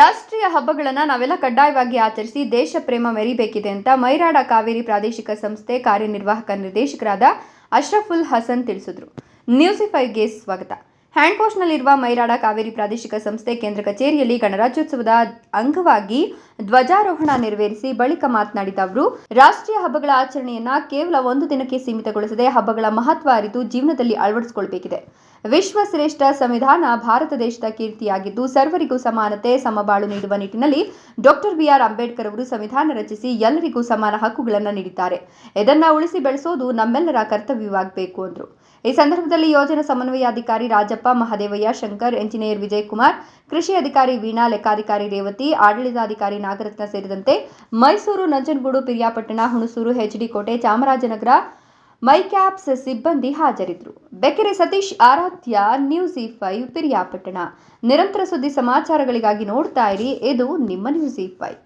ರಾಷ್ಟ್ರೀಯ ಹಬ್ಬಗಳನ್ನು ನಾವೆಲ್ಲ ಕಡ್ಡಾಯವಾಗಿ ಆಚರಿಸಿ ದೇಶ ಪ್ರೇಮ ಮೆರಿಬೇಕಿದೆ ಅಂತ ಮೈರಾಡ ಕಾವೇರಿ ಪ್ರಾದೇಶಿಕ ಸಂಸ್ಥೆ ಕಾರ್ಯನಿರ್ವಾಹಕ ನಿರ್ದೇಶಕರಾದ ಅಶ್ರಫುಲ್ ಹಸನ್ ತಿಳಿಸಿದ್ರು. ನ್ಯೂಸ್ ಫೈವ್ಗೆ ಸ್ವಾಗತ. ಹ್ಯಾಂಡ್ ಪೋಸ್ಟ್ನಲ್ಲಿರುವ ಮೈರಾಡ ಕಾವೇರಿ ಪ್ರಾದೇಶಿಕ ಸಂಸ್ಥೆ ಕೇಂದ್ರ ಕಚೇರಿಯಲ್ಲಿ ಗಣರಾಜ್ಯೋತ್ಸವದ ಅಂಗವಾಗಿ ಧ್ವಜಾರೋಹಣ ನೆರವೇರಿಸಿ ಬಳಿಕ ಮಾತನಾಡಿದ ಅವರು, ರಾಷ್ಟ್ರೀಯ ಹಬ್ಬಗಳ ಆಚರಣೆಯನ್ನ ಕೇವಲ ಒಂದು ದಿನಕ್ಕೆ ಸೀಮಿತಗೊಳಿಸದೆ ಹಬ್ಬಗಳ ಮಹತ್ವ ಅರಿತು ಜೀವನದಲ್ಲಿ ಅಳವಡಿಸಿಕೊಳ್ಬೇಕಿದೆ. ವಿಶ್ವ ಶ್ರೇಷ್ಠ ಸಂವಿಧಾನ ಭಾರತ ದೇಶದ ಕೀರ್ತಿಯಾಗಿದ್ದು, ಸರ್ವರಿಗೂ ಸಮಾನತೆ, ಸಮಬಾಳು ನೀಡುವ ನಿಟ್ಟಿನಲ್ಲಿ ಡಾಕ್ಟರ್ ಬಿಆರ್ ಅಂಬೇಡ್ಕರ್ ಅವರು ಸಂವಿಧಾನ ರಚಿಸಿ ಎಲ್ಲರಿಗೂ ಸಮಾನ ಹಕ್ಕುಗಳನ್ನು ನೀಡಿದ್ದಾರೆ. ಇದನ್ನ ಉಳಿಸಿ ಬೆಳೆಸೋದು ನಮ್ಮೆಲ್ಲರ ಕರ್ತವ್ಯವಾಗಬೇಕು, ಅಂದರು. ಈ ಸಂದರ್ಭದಲ್ಲಿ ಯೋಜನಾ ಸಮನ್ವಯಾಧಿಕಾರಿ ರಾಜಪ್ಪ, ಮಹದೇವಯ್ಯ, ಶಂಕರ್, ಎಂಜಿನಿಯರ್ ವಿಜಯಕುಮಾರ್, ಕೃಷಿ ಅಧಿಕಾರಿ ವೀಣಾ, ಲೆಕ್ಕಾಧಿಕಾರಿ ರೇವತಿ, ಆಡಳಿತಾಧಿಕಾರಿ ನಾಗರತ್ನ ಸೇರಿದಂತೆ ಮೈಸೂರು, ನಂಜನಗೂಡು, ಪಿರಿಯಾಪಟ್ಟಣ, ಹುಣಸೂರು, ಹೆಚ್ಡಿ ಕೋಟೆ, ಚಾಮರಾಜನಗರ, ಮೈಕ್ಯಾಪ್ಸ್ ಸಿಬ್ಬಂದಿ ಹಾಜರಿದ್ದರು. Bekere Satish, Aradhya, news E five, Periyapatna. ನಿರಂತರ ಸುದ್ದಿ ಸಮಾಚಾರಗಳಿಗಾಗಿ ನೋಡ್ತಾ ಇರಿ. ಇದು ನಿಮ್ಮ ನ್ಯೂಸ್ ಇ ಫೈವ್.